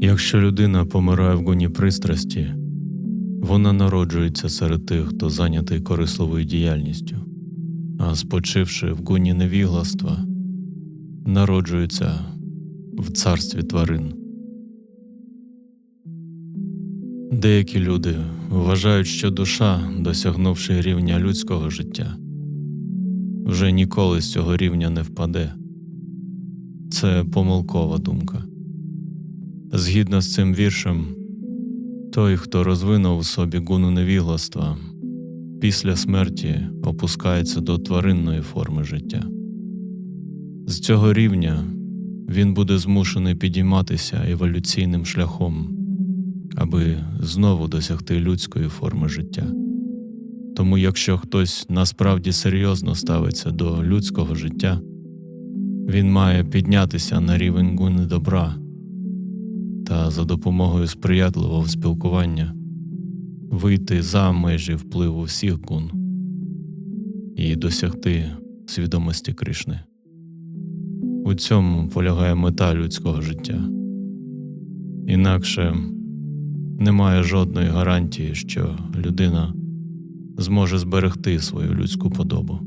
Якщо людина помирає в гуні пристрасті, вона народжується серед тих, хто зайнятий корисливою діяльністю, а спочивши в гуні невігластва, народжується в царстві тварин. Деякі люди вважають, що душа, досягнувши рівня людського життя, вже ніколи з цього рівня не впаде. Це помилкова думка. Згідно з цим віршем, той, хто розвинув у собі гуну невігластва, після смерті опускається до тваринної форми життя. З цього рівня він буде змушений підійматися еволюційним шляхом, аби знову досягти людської форми життя. Тому, якщо хтось насправді серйозно ставиться до людського життя, він має піднятися на рівень гуни добра та за допомогою сприятливого спілкування вийти за межі впливу всіх гун і досягти свідомості Кришни. У цьому полягає мета людського життя. Інакше немає жодної гарантії, що людина зможе зберегти свою людську подобу.